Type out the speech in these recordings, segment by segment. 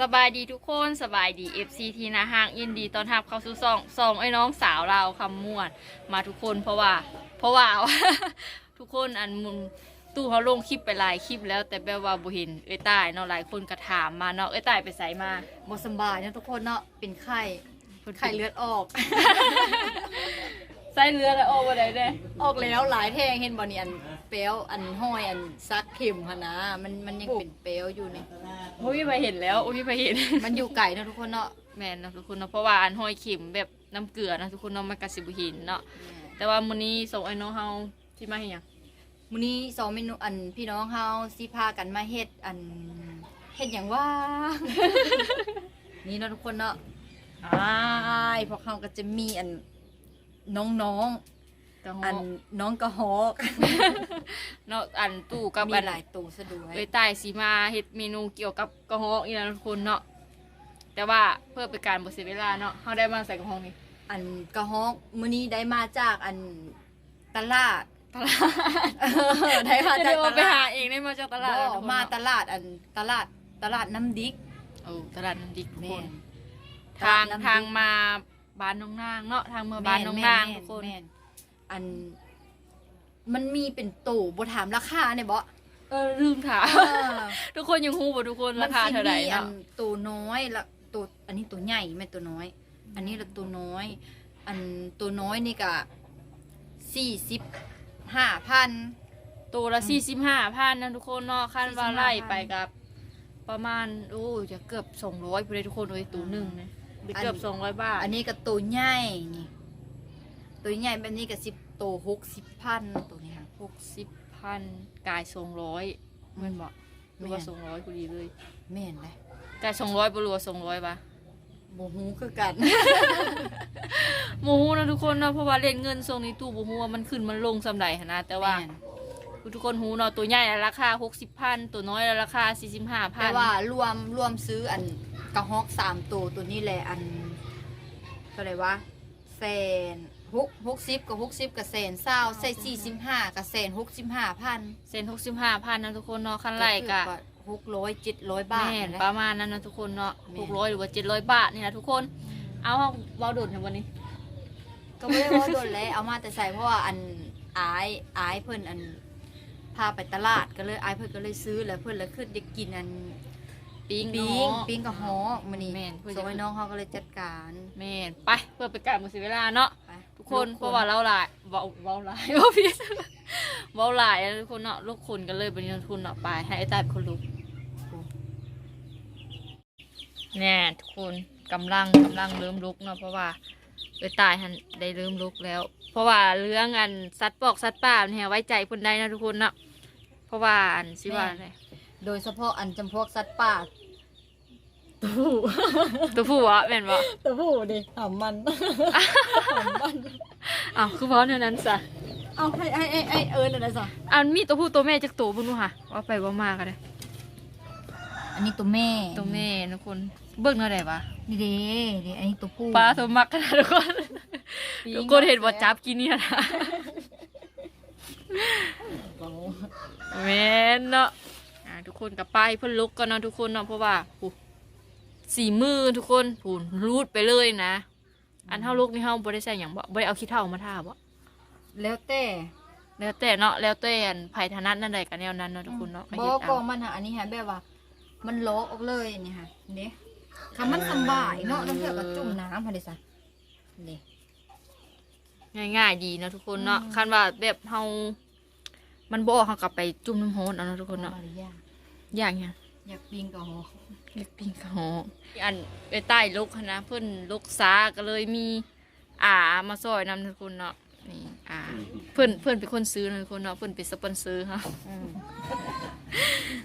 สบายดีทุกคนสบายดี FC ทีนะฮางยินดีตอนทับเข้าสู่ซองซองไอ้น้องสาวเราคำม่วนมาทุกคนเพราะว่า เพราะว่า ทุกคนอันมุนตู้เขาลงคลิปไปหลายคลิปแล้ว แต่แบบว่าบุเห็นเอ้ยตายเนาะหลายคนก็ถามมาเนาะเอ้ยตายไปใส่มาบ่สำบายนะทุกคนเนาะเป็นไข้ไข้เลือดออก ใส่เรือแล้วโอ้บ่ได้เด้ออกแล้วหลายแทงเห็นบ่นี่อัน เปลวอันห้อยอันซักเข็มหั่นนะมันมันยังเป็นเปลวอยู่นี่โอ้ยไปเห็นแล้วโอ้ยไปเห็น มันอยู่ไกลนะทุกคนเนาะแม่นเนาะทุกคนเนาะเพราะว่าอันห้อยเข็มแบบน้ำเกลือเนาะทุกคนเนาะมันกระสิบหินเนาะแต่ว่ามื้อนี้ส่งไอ้น้องเฮาที่มาเฮ็ดหยังมื้อนี้สองเมนูอันพี่น้องเฮาสิพากันมาเฮ็ดอันเฮ็ดหยังว่านี่เนาะทุกคนเนาะอ้ายพวกเขาก็จะมีอันน้อง กระๆหอัอนน้องกระหอกเนาะอันตู้กับมีอันหลายตัวซะด้วยเอ้ยตายสีมาเฮ็ดเมนูเกี่ยวกับกระหอกอีกแล้วทุกคนเนาะแต่ว่าเพื่อเป็นการบ่เสียเวลาเนาะเฮาได้มาใส่กระหอกนี่อันกระหอกมื้อนี้ได้มาจากอันตลาดตลาดเออได้มาจากตไปหาลาดเองได้มาจากตลาดบ่ทุกคนมาเนะตลาดอันตลาดตลาดน้ำดิก โอ้ตลาดน้ำดิกทุกแม่คนนทางตลดน้ำดิกทางมาบ้านน้องนางเนาะทางเมืองบ้านน้องนางแม่ทุกคน แม่ อัน มันมีเป็นตู่บ่ถามราคาเนี่ยบ่เออลืมถามเออทุกคนยังฮู้บ่ทุกคนราคาเท่าไหร่มันสิมีอัเนาะนตัวน้อยละตัวอันนี้ตัวใหญ่ไม่ตัวน้อย อันนี้ละตัวน้อย อันตัวน้อยนี่ก็สี่สิบห้าพันตัวละ45,000นะทุกคนเนาะคันว่าไล่45,000ไปกับ ประมาณโอ้จะเกือบ200พุ่นเลยทุกคนเอ้ยตัวหนึงนะหรือเกือบ200บาท อันนี้ก็ตัวใหญ่นี่ตัวใหญ่แบบนี้ก็สิบ ตัวหกสิบพันตัวนี้ค่ะหกสิบพันกายสองร้อยแมันบอกหรือว่าแม่นสองร้อยพอดีเลยแม่นเลยกายสองร้อยปรัวสองร้อยปะโมหูคือกันโมโหนะทุกคนเนาะเพราะว่าเล่นเงินทรงนี้ตู้โมโหว่ามันขึ้นมันลงสำไรหั้นนะแต่ว่าแม่นทุกคนหูเนาะตัวใหญ่ราคาหกสิบพันตัวน้อยราคาสี่สิบห้าพัแต่นว่ารวมรวมซื้ออันกระฮอกสามตัวตัวนี้แหละอันเท่าไหร่วะแสน หกหกสิบกับหกสิบกับแสนเศร้าใส่สี่สิบห้ากับแสนหกสิบห้าพันเซนหกสิบห้าพันนะทุกคนเนาะขั้นไล่กะหกร้อยเจ็ดร้อยบาทแม่นนั่นแหปละระมาณนั้นนะทุกคนเนาะแม่หนกร้อยหรือว่าเจ็ดร้อยบาทนี่นะทุกคนเอาเบาโดดในวันนี้ ก็ไม่ได้ว่าโดนแล้วเอามาแต่ใส่เพราะว่าอันอายอายเพิ่นอันพาไปตลาดก็เลยอายเพิ่นก็เลยซื้อแล้วเพิ่นเลยขึ้นอยากกินอัน ปิ้งปิ้เนาะงปิ้งกับฮอกมื้อนี้แม่นเพิ่นจะ ส่งให้น้องเขาก็เลยจัดการแม่นไปเพื่อเป็นการหมดเสียเวลาเนาะ ไปทุกคนเพราะว่าเราหลายเบาเบาหลายเบาพิษเบาหลายอะทุกคนเนาะลูกคนกันเลยเป็นทุนเนาะไปให้ไอ้ตายเป็นคนลุกแน่ทุกคนกำลังกำลังเริ่มลุกเนาะเพราะว่าไอ้ตายหันได้เริ่มลุกแล้ว เพราะว่าเรื่องอันสัตว์ปอกสัตว์ป่าเนี่ยไว้ใจคนใดนะทุกคนเนาะเพราะว่าอันสิว่าอะไรโดยเฉพาะอันจำพวกสัตว์ป่า ตัวผู้วะเป็นวะตัวผู้ดิหามันหามันอ้าวคือเพราะเท่านั้นซะเอาให้ให้ให้ให้เอิญอะไรสิอันมีตัวผู้ตัวแม่จากตัวพุ่นดูค่ะว่าไปว่ามากันเลยอันนี้ตัวแม่ตัวแม่ทุกคนเบิ่งเท่าไหร่ปะนี่เด้เด้อันนี้ตัวผู้ปลาตัวมักขนาดทุกคนปิ้งทุกคนเห็นว่าจับกินเนี่ยนะแม่นเนาะอ่าทุกคนกับป้ายเพิ่นลุกก็เนาะทุกคนเนาะเพราะว่าผู สีมือทุกคนผูนรูดไปเลยนะ อันเท่าลุกนี่เฮาบ่ได้ใส่หยังบ่บ่ได้เอาขี้เท่ามาทาบ่แล้วแต่แล้วแต่เนาะแล้วแต่อันไผถนัดนั่นใดก็แนวนั้นเนาะทุกคนเนาะก็บเฮ็อดกเอากองมันหาอันนี้ฮะแบบว่า มันล็อกออกเลยนี่ค่ะเด้คำมันสำบายเนาะต้องเทียบกับจุ่มน้ำค่ะเด้ซะเด้ง่ายๆดีเนาะทุกคนเนาะอืมคันว่าแบบเฮามันบ่เฮากลับไปจุ่มน้ำร้อนเอาเนาะทุกคนเนาะบริยากอย่างเงี้ย อยากปิ้งกับหอเล็กปิ้งกะหออันไปใต้ลุกหั้นนะเพิ่นลุกซาก็เลยมีอามาซอยนำทุกคนเนาะนี่อาเพิ่นเพิ่นเป็นคนซื้อนะทุกคนเนาะเพิ่นเป็นสปอนเซอร์ค่ะอืม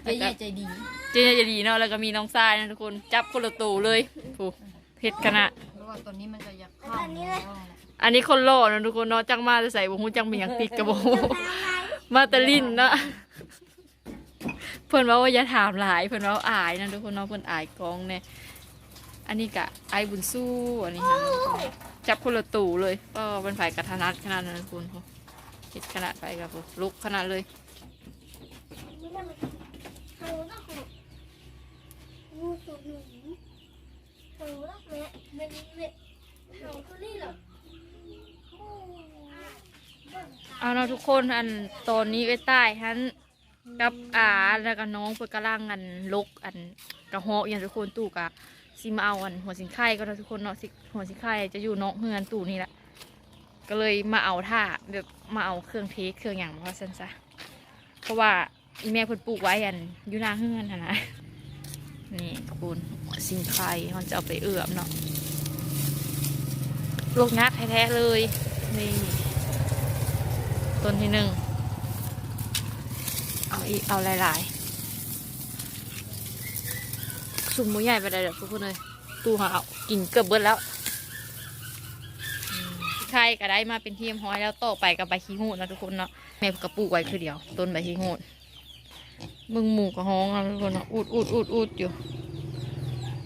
ใจใหญ่ใจดีเจ๊จะดีเนาะแล้วก็มีน้องทรายนะทุกคนจับคนละตูเลยผู้เผ็ดขนาด เพราะว่าตัวนี้มันก็อยากเข้าเนาะอันนี้คนหล่อนะทุกคนเนาะจังมาจะใส่บ่ฮู้จังเป็นหยังติดกับบ่ฮู้มาแตะลินเนาะ เพิ่อนว่าว่าอย่าถามหลายเพิ่อนว่าอายนะทุกคนเนาะเพิ่อนอายกองแน่อันนี้กะอายบุญสู้อันนี้ค่ะจับคนละตู่เลยก็เป็นฝ่ายกระทนัดขนาดนั้นนะทุกคนเฮ็ดขนาดไปกับลุกขนาดเลยเห่าเรอาเนาะทุกคนอันตอนนี้ไอ้ใต้ฮัน กับอาแล้วก็น้องเพื่อกำลังอันลกอันกระหาะอย่างทุกคนตู่กะซิมาเอาอันหัวสิงไข่ก็ทุกคนเนาะสิหัวสิงไข่จะอยู่นอกเฮือนตู่นี่แหละก็เลยมาเอาท่าแบบมาเอาเครื่องเทสเครื่องอย่างมาว่าซั่นซะเพราะว่าอีแม่เพิ่นปลูกไว้อันอยู่หน้าเฮือนนะนี่ทุกคนสิงไข่มันจะเอาไปเอื้อบเนาะลูกงักแท้ๆเลยนี่ต้นที่หนึ่ง อีกเอาหลายๆสุ่มหมูใหญ่ไปได้เดี๋ยวทุกคนเลยตู้หาเอากินเกือบเบิดแล้วใครก็ได้มาเป็นทีมห้อยแล้วต่อไปกับใบขี้หูดนะทุกคนเนาะแม่กระปลูกไว้คือเดียว ต้นใบขี้หูดมึงหมูกับห้องนะทุกคนเนาะอุดอุดอุดอุดอยู่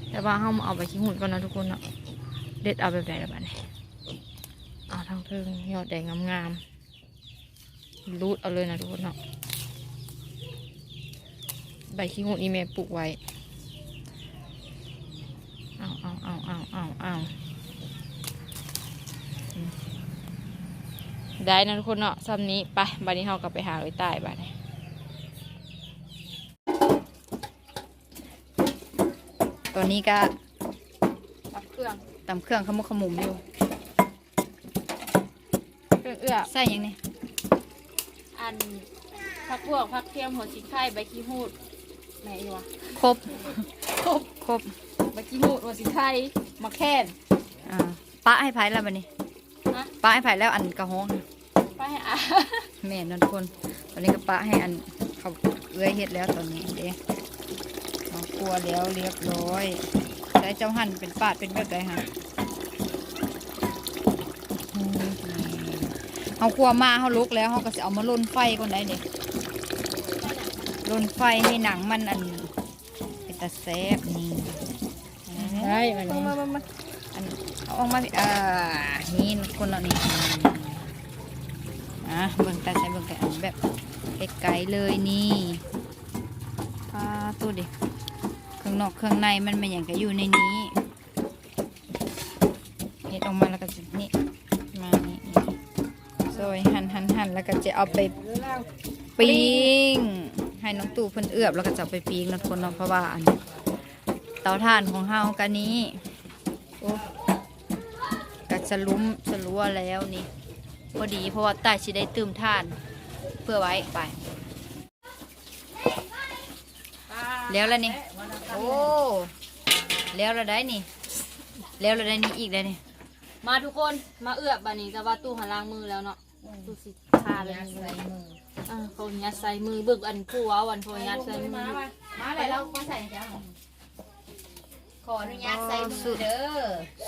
แต่ว่าเฮามาเอาใบขี้หูดก่อนนะทุกคนเนาะเด็ดเอาแบบไหนละบ้านี้เอาทั้งเทิงยอดแดงงามๆรูดเอาเลยนะทุกคนเนาะ ใบขี้หูดนี่แม่ปลูกไว้ เอาเอาเอาเอาเอาเอาอืมได้นะทุกคนเนาะซ้ำนี้ไปบัดนี้เรากลับไปหาไว้ใต้บัดนี้ตอนนี้ก็รับเครื่องตำเครื่องขมุกขมุมอยู่เครื่องเอื้อใส่หยังนี่อันพักพวกพักเทียมหัวชิไข่ใบขี้หูด ไหนวะครบ ครบครบใบขี้หูดหัวชิไข่มะแค่นอ่าปะให้ไผแล้วบัดนี้ฮะปะให้ไผแล้วอันกระห้องน่ะไปให้อาแม่นอนคนตอนนี้ก็ปะให้อันเขาเอื้อยเฮ็ดแล้วตอนนี้เด้เอาครัวแล้วเรียบร้อยใช้เจ้าหั่นเป็นปาดเป็นแบบใดฮะอืมเอาครัวมาเขาลุกแล้วเขาก็จะเอามาลนไฟก่อนได้เด็ ลนไฟให้หนังมันอันเป็นตาแซบนี่ได้อันมานี้มามามาอันเอาออกมาสิอ่านี่คนเรานี่อะเบิ่งตาใช้เบิ่งแต่อันแบบไกลๆเลยนี่ปลาตัวดิเครื่องนอกเครื่องในมันมันอย่างก็อยู่ในนี้เห็ดออกมาแล้วก็จะนี่มานี่นี่ซอยหั่นหั่นหั่นแล้วก็จะเอาไปปิ้ง ให้น้องตู่เพิ่นเอือบแล้วก็จะไปปิ้งนะทุกคนเนาะเพราะว่าอันเตาถ่านของเฮากันนี้โอ้กัดสลุมสลัวแล้วนี่พอดีเพราะว่าใต้ชิได้ตื่มถ่านเพื่อไว้ไป แล้วแล้วนี่โอ้แล้วเราได้นี่ แล้วเราได้นี่อีกได้นี่มาทุกคนมาเอื้อบบันนี้แต่ว่าตู้หันล้างมือแล้วเนาะตู้สิ ทาเลยเลยอ่าเขายัดใส่มือเบิกอันผู้ว่าวันเขายัดใส่มือมาเลยเรามาใส่จ้าขออนุญาตใส่มือเด้อ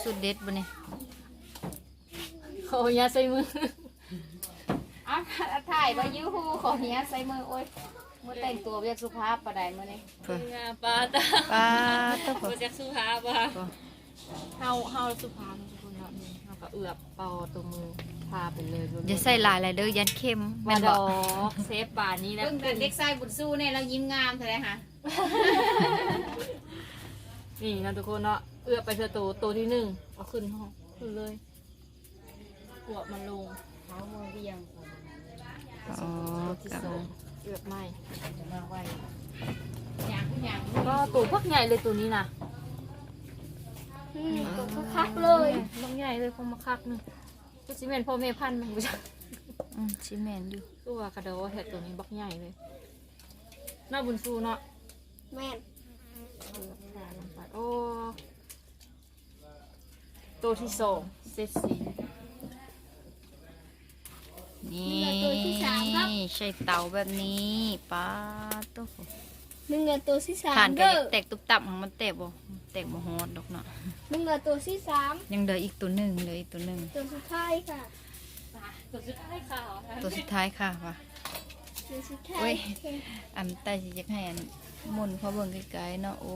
สุดเด็ดบ่นี่เขายัดใส่มืออะถ่ายไปยูฮูขออนุญาตใส่มือโอ้ยมือแต่งตัวเรียกสุภาพปะไดมือนี่เพิ่นปลาตาปลาตะพโปรเจกต์สุภาพว่ะเฮาเฮาสุภาพทุกคนเนาะนี่เฮาก็เอือบเป่าตัวมือ พาไปเลยอย่าใส่หลายหลายเด้อยันเค็มมาแม่นดบ่อกเซฟป่านนี้แล้วเพิ่งเด็กชายบุญสู้เนี่ยเรายิ้มงามเท่าไรฮะนี่นะทุกคนเนาะเอือบไปเธอตัวตัวที่หนึ่งเอาขึ้นห้องขึ้นเลยหัวมันลงเขามือเบียงอ๋อตัวที่กับสองเอือบไหมจะมาไว้ยางยางก็ตัวพักใหญ่เลยตัวนี้นะตัวคักเลยบักใหญ่เลยพอมาคักหนึง ตัวซีเมนต์พ่อแม่พันธุ์มันบ่ใช่อืมชิแมนอยู่ตัวกระโดดเห็ดตัวนี้บักใหญ่เลยน่าบุญสู้เนาะแม่นเอือบแทนลงไปโอ้ตัวที่สองเซตสีนี่ ใช้เตาแบบนี้ป้าตัวมึงเงตัวที่สาทามนก็เด้อแตกตุบตับของมันแตกบ่แตกบ่ฮอดดอกเนาะ มึงเงตัวที่สามยังเหลืออีกตัวหนึ่งเหลืออีกตัวหนึ่งตัวสุดท้ายค่ะ ตัวสุดท้ายค่ะตัวสุดท้ายค่ะว่ะตัวสุดท้าเว้ยยอันใต้สิจะให้อันหมุนเพราะเบิ่งไกลๆเนาะโอ้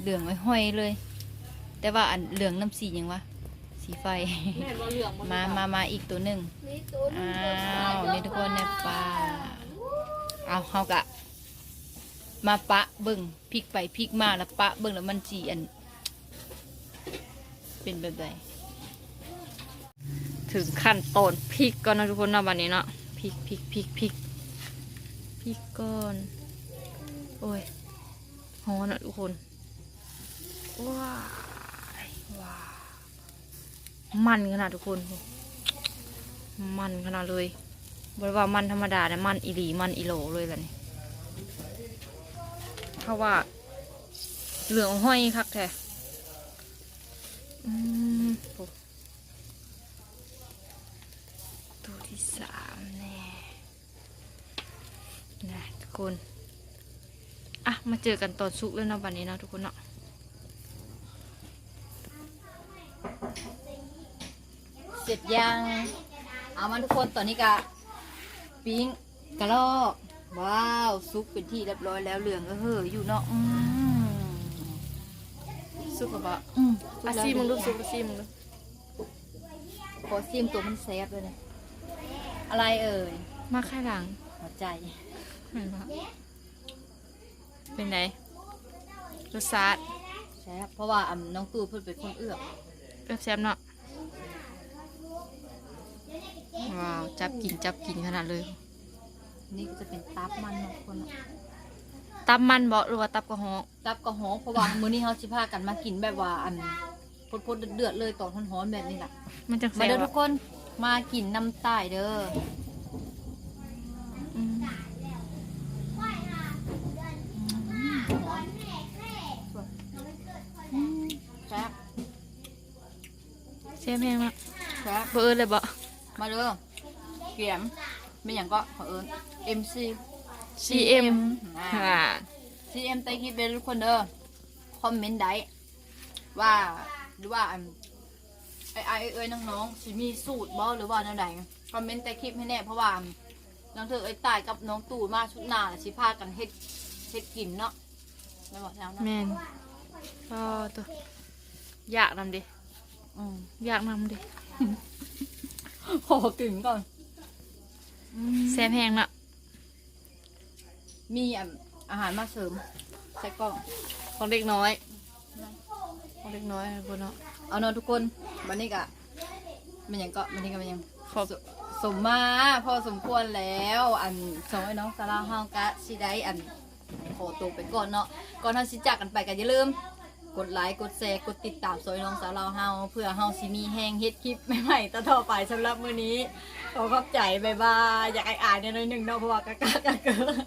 เหลืองไว้ห้อยเลย แต่ว่าอันเหลืองน้ำสีหยังวะสีไฟ แม่นว่าเหลืองบ่มามามาอีกตัวหนึ่ง นี่ตัวนึงอ้าวนี่ทุกคนเนี่ยปลาเอาเฮากะ มาปะเบิ่งพลิกไปพลิกมาแล้วปะเบิ่งแล้วมันจีอัน เป็นแบบใดถึงขั้นตอนพริกก่อนนะทุกคนนะวันนี้เนาะพริกพริกพริกพริกพริกก่อน โอ้ยหอนะทุกคนว้าว้ามันขนาดทุกคน มันขนาดเลยบริว่ามันธรรมดาเนี่ยมันอีหลีมันอีโลเลยล่ะนี่เพราะว่าเหลืองห้อยคักแท้ อืมตัวที่สามแน่นะทุกคน อะ มาเจอกันตอนสุกแล้วนะวันนี้นะทุกคนเนาะเสร็จยัง เอามาทุกคนตอนนี้กะปิ้งกระลอก ว้าวซุปเป็นที่เรียบร้อยแล้วเหลืองก็เห่ออยู่เนาะ อืมสุกกับะอืมอาซีมึงดูสุกอาซีมึงดูขอซิมตัวมันแซ่บเลยนะอะไรเอ่ยมาข้างหลังหัวใจเห็นปะเป็นไงรสชาติแซ่บเพราะว่าอ่ำน้องตูเพิ่นเป็นคนเอื้อกแบบแซ่บเนาะว้าวจับกินจับกินขนาดเลย นี่ก็จะเป็นตับมันเนาะทุกคนเนาะ ตับมันบอกหรือว่าตับกระหอกตับกระหองเพราะว่ามื้อนี้เฮาสิพากันมากินแบบว่าอันพดๆเดือดๆเลยตอนร้อนๆแบบนี้ล่ะมันจะมาแซ่บเด้อทุอะกคนมากินน้ำใต้เด้ออืมอืมแซ่บแซ่บแห้งมากแซ่บเบอร์เลยบ่มาเด้อเกียมไม่อย่างก็ขอเอิญ MC CM อ่าอ่า CM ไตคิดเป็นทุกคนเด้อคอมเมนต์ได้ว่าหรือว่าอันไอ้ไอ้เอ้ยน้องๆสิมีสูตรบ่หรือว่าแนวใดคอมเมนต์ใต้คลิปให้แน่เพราะว่าน้องเธอไอ้ตายกับน้องตู่มาชุดหน้าน่ะสิพากันเฮ็ดเฮ็ดกินเนาะแล้วบอกแล้วนะแมนก็ตัวอยากนำดิอืมอยากนำดิขอกึ่งก่อน แซ่บแห้งละ มีอะอาหารมาเสริมใส่กล่องของเด็กน้อย ของเด็กน้อยนะคนเนาะเอาเนอะทุกคนวันนี้กะมันยังก็มันนี้ก็มันยังขอบ สสมมาพอสมควรแล้ว อันสองไอ้น้องสาราเฮากะสิได้อันขอตัวไปก่อนเนาะก่อนเฮาสิจากกันไปก็อย่าลืม กดไลค์กดแชร์กดติดตามซอยน้องสาวเราเฮาเพื่อเฮาสิมีแห้งเฮ็ดคลิปใหม่ๆต่อๆไปสำหรับมื้อนี้ขอขอบใจบ๊ายบายอยากไอ้อายๆหน่อยหนึงเนาะเพราะว่ากะกะกะเกิน